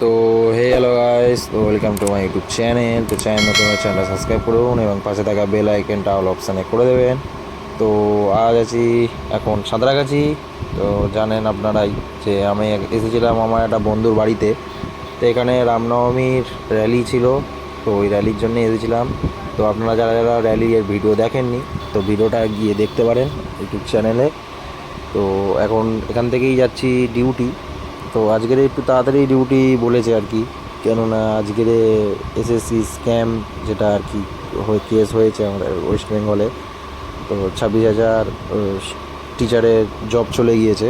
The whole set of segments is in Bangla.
তো হে হ্যালো গাইস তো welcome to my YouTube channel তো চ্যানেল নতুন চ্যানেলটা সাবস্ক্রাইব করুন এবং পাশে থাকা বেল আইকনটা অল অপশানে করে দেবেন। তো, আজ আছি এখন সাঁতরাগাছি। তো, জানেন আপনারাই যে আমি এসেছিলাম আমার একটা বন্ধুর বাড়িতে। তো, এখানে রামনবমীর র্যালি ছিল। তো, ওই র্যালির জন্য এসেছিলাম। তো, আপনারা যারা যারা র্যালির ভিডিও দেখেননি, তো ভিডিওটা গিয়ে দেখতে পারেন ইউটিউব চ্যানেলে তো, এখন এখান থেকেই যাচ্ছি ডিউটি তো আজকের একটু তাড়াতাড়ি ডিউটি বলেছে আর কি। কেননা আজকের এসএসসি স্ক্যাম যেটা আর কি কেস হয়েছে আমাদের ওয়েস্ট বেঙ্গলে তো ছাব্বিশ হাজার টিচারের জব চলে গিয়েছে।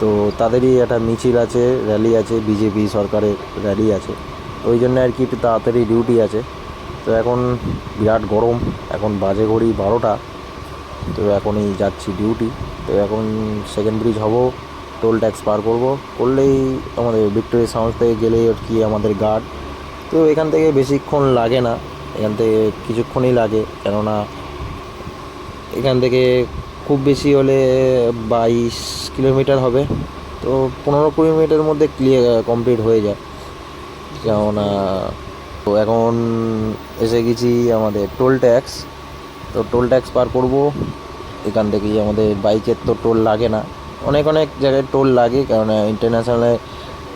তো তাদেরই একটা মিছিল আছে র্যালি আছে বিজেপি সরকারের র্যালি আছে। ওই জন্য আর কি একটু তাড়াতাড়ি ডিউটি আছে। তো এখন বিরাট গরম, এখন বাজে ঘড়ি বারোটা, তো এখনই যাচ্ছি ডিউটি তো এখন সেকেন্ড ব্রিজ হব। টোল ট্যাক্স পার করব। করলেই আমাদের ভিক্টোরিয়া সাউন্ড থেকে গেলেই আর কি আমাদের গার্ড তো এখান থেকে বেশিক্ষণ লাগে না। এখান থেকে কিছুক্ষণই লাগে। কেননা এখান থেকে খুব বেশি হলে বাইশ কিলোমিটার হবে। তো পনেরো কুড়ি মিনিটের মধ্যে ক্লিয়ার কমপ্লিট হয়ে যায়। কেননা তো এখন এসে গেছি আমাদের টোল ট্যাক্স তো টোল ট্যাক্স পার করব। এখান থেকেই আমাদের বাইকের তো টোল লাগে না। অনেক অনেক জায়গায় টোল লাগে কারণ ইন্টারন্যাশনালে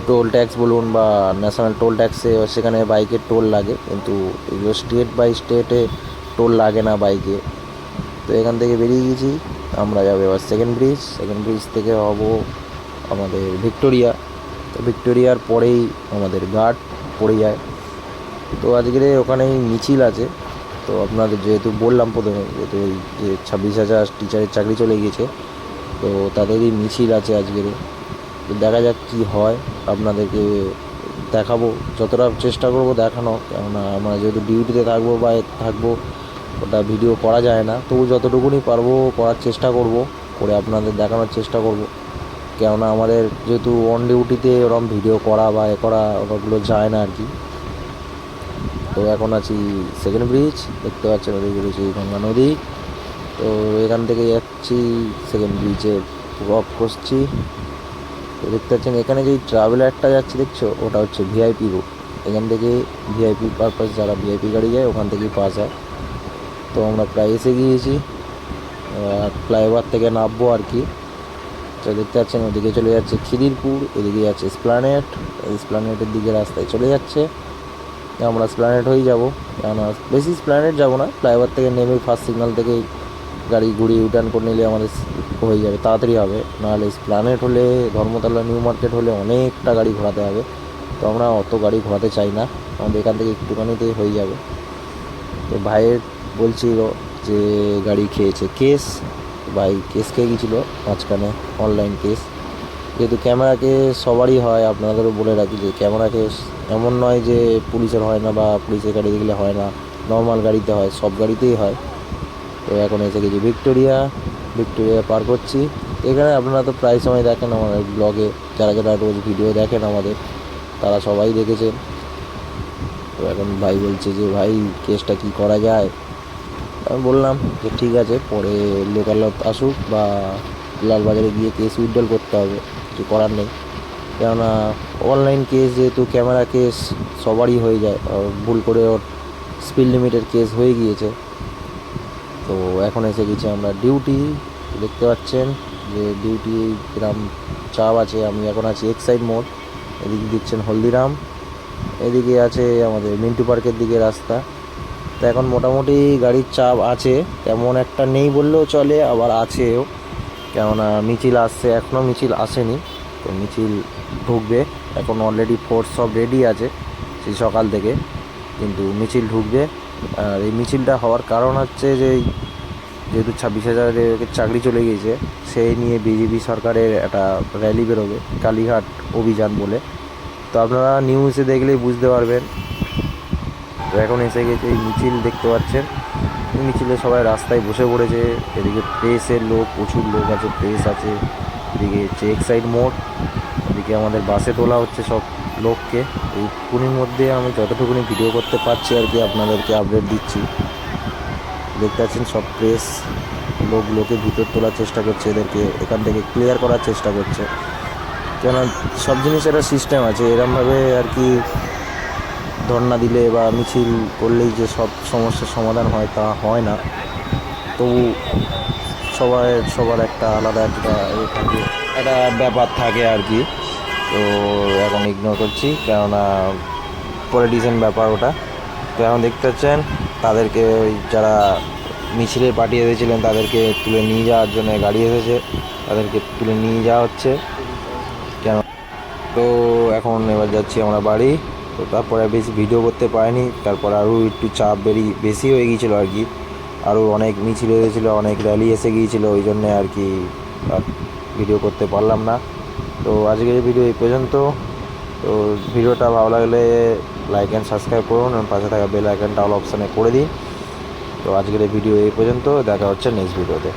টোল ট্যাক্স বলুন বা ন্যাশনাল টোল ট্যাক্সে সেখানে বাইকের টোল লাগে, কিন্তু এগুলো স্টেট বাই স্টেটে টোল লাগে না বাইকে তো এখান থেকে বেরিয়ে গেছি, আমরা যাব এবার সেকেন্ড ব্রিজ সেকেন্ড ব্রিজ থেকে হব আমাদের ভিক্টোরিয়া। তো ভিক্টোরিয়ার পরেই আমাদের ঘাট পড়ে যায়। তো আজকের ওখানেই মিছিল আছে। তো আপনাদের যেহেতু বললাম প্রথমে, যেহেতু ওই যে ছাব্বিশ হাজার টিচারের চাকরি চলে গিয়েছে তো তাদেরই মিছিল আছে আজকের। তো দেখা যাক কী হয়। আপনাদেরকে দেখাবো। যতটা চেষ্টা করব দেখানো কেননা আমরা যেহেতু ডিউটিতে থাকব বা থাকব, ওটা ভিডিও করা যায় না। তবু যতটুকুনি পারব করার চেষ্টা করব। করে আপনাদের দেখানোর চেষ্টা করব। কেননা আমাদের যেহেতু অন ডিউটিতে ওরম ভিডিও করা বা এ করা ওগুলো যায় না আর কি তো এখন আছি সেকেন্ড ব্রিজ দেখতে পাচ্ছেন ওদিকে রয়েছে গঙ্গা নদী। তো এখান থেকে যাচ্ছি সেকেন্ড ব্রিজে অফ করছি। তো দেখতে পাচ্ছেন, এখানে যেই ট্রাভেলারটা যাচ্ছে, দেখছ? ওটা হচ্ছে ভিআইপি রুট এখান থেকে ভিআইপি পারপাস যারা ভিআইপি গাড়ি যায়, ওখান থেকেই পাস হয়। তো আমরা প্রায় এসে গিয়েছি। ফ্লাইওভার থেকে নামবো আর কি। তো দেখতে পাচ্ছেন, ওদিকে চলে যাচ্ছে খিদিরপুর, এদিকে যাচ্ছে স্প্লানেট স্প্লানেটের দিকে রাস্তায় চলে যাচ্ছে। আমরা স্প্ল্যানেট হয়েই যাব। কেননা, বেশি স্প্ল্যানেট যাব না। ফ্লাইওভার থেকে নেমে ফার্স্ট সিগনাল থেকেই গাড়ি ঘুরিয়ে ইউটার্ন করে নিলে আমাদের হয়ে যাবে, তাড়াতাড়ি হবে। নাহলে স্প্ল্যানেট হলে, ধর্মতলা নিউ মার্কেট হলে অনেকটা গাড়ি ঘোরাতে হবে। তো আমরা অত গাড়ি ঘোরাতে চাই না, আমাদের এখান থেকে একটুখানিতেই হয়ে যাবে। তো ভাইয়ের বলছিল যে গাড়ি খেয়েছে কেস, ভাই কেস খেয়ে গেছিল মাঝখানে অনলাইন কেস যেহেতু ক্যামেরাকে সবারই হয়, আপনাদেরও বলে রাখি যে ক্যামেরা কেস এমন নয় যে পুলিশের হয় না বা পুলিশের গাড়ি দেখলে হয় না। নর্মাল গাড়িতে হয়, সব গাড়িতেই হয়। তো এখন এসে গেছি ভিক্টোরিয়া ভিক্টোরিয়া পার করছি। এখানে আপনারা তো প্রায় সময় দেখেন আমাদের ব্লগে, যারা যারা রোজ ভিডিও দেখেন আমাদের, তারা সবাই দেখেছেন। তো এখন ভাই বলছে যে, ভাই, কেসটা কি করা যায়? আমি বললাম যে, ঠিক আছে, পরে লোকালত আসুক বা লালবাজারে গিয়ে কেস উইথড্রল করতে হবে, কিছু করার নেই। কেননা অনলাইন কেস যেহেতু ক্যামেরা কেস সবারই হয়ে যায় ভুল করে ওর স্পিড লিমিটের কেস হয়ে গিয়েছে। তো এখন এসে গেছি আমরা ডিউটি, দেখতে পাচ্ছেন যে ডিউটি গ্রাম চাপ আছে, আমি এখন আছি এক্সাইড মোড় এদিকে দিচ্ছেন হলদিরাম, এদিকে আছে আমাদের মিন্টু পার্কের দিকে রাস্তা। তো এখন মোটামুটি গাড়ির চাপ আছে, তেমন একটা নেই বললেও চলে, আবার আছেও। কেননা মিছিল আসছে এখনও মিছিল আসেনি, তো মিছিল ঢুকবে, এখন অলরেডি ফোর্স সব রেডি আছে, সেই সকাল থেকে, কিন্তু মিছিল ঢুকবে। আর এই মিছিলটা হওয়ার কারণ হচ্ছে যে যেহেতু ছাব্বিশ হাজারের চাকরি চলে গিয়েছে, সেই নিয়ে বিজেপি সরকারের একটা র্যালি বেরোবে, কালীঘাট অভিযান বলে। তো আপনারা নিউজে দেখলেই বুঝতে পারবেন। এখন এসে গেছে এই মিছিল, দেখতে পাচ্ছেন। মিছিলে সবাই রাস্তায় বসে পড়েছে। এদিকে প্রেসের লোক, প্রচুর লোক আছে প্রেস আছে। এদিকে হচ্ছে এক্সাইড মোড়। এদিকে আমাদের বাসে তোলা হচ্ছে সব। লোককে এইটুকুনির মধ্যে আমি যতটুকুনি ভিডিও করতে পারছি আর কি আপনাদেরকে আপডেট দিচ্ছি। দেখতে পাচ্ছেন সব প্রেস লোকগুলোকে ভিতর তোলার চেষ্টা করছে, এদেরকে এখান থেকে ক্লিয়ার করার চেষ্টা করছে। কেন সব জিনিসের সিস্টেম আছে, এরমভাবে আর কি ধর্ণা দিলে বা মিছিল করলেই যে সব সমস্যার সমাধান হয় তা হয় না। তবু সবার সবার একটা আলাদা একটা থাকে, একটা ব্যাপার থাকে আর কি। তো এখন ইগনোর করছি, কেননা পলিটিশিয়ান ব্যাপার ওটা। তো এখন দেখতে পাচ্ছেন, তাদেরকে ওই যারা মিছিলে পাঠিয়ে দিয়েছিলেন, তাদেরকে তুলে নিয়ে যাওয়ার জন্য গাড়ি এসেছে। তাদেরকে তুলে নিয়ে যাওয়া হচ্ছে। কেন? তো এখন এবার যাচ্ছি আমরা বাড়ি। তো তারপরে বেশি ভিডিও করতে পারিনি। তারপর আরও একটু চাপ বেরি, বেশি হয়ে গিয়েছিল আর কি। আরও অনেক মিছিল হয়েছিলো অনেক র্যালি এসে গিয়েছিল, ওই জন্যে আর কি ভিডিও করতে পারলাম না। তো আজকের ভিডিও এই পর্যন্ত। তো ভিডিওটা ভালো লাগলে লাইক অ্যান্ড সাবস্ক্রাইব করুন এবং পাশে থাকা বেল আইকনটা অল অপশানে করে দিন। তো আজকের ভিডিও এই পর্যন্ত, দেখা হচ্ছে নেক্সট ভিডিওতে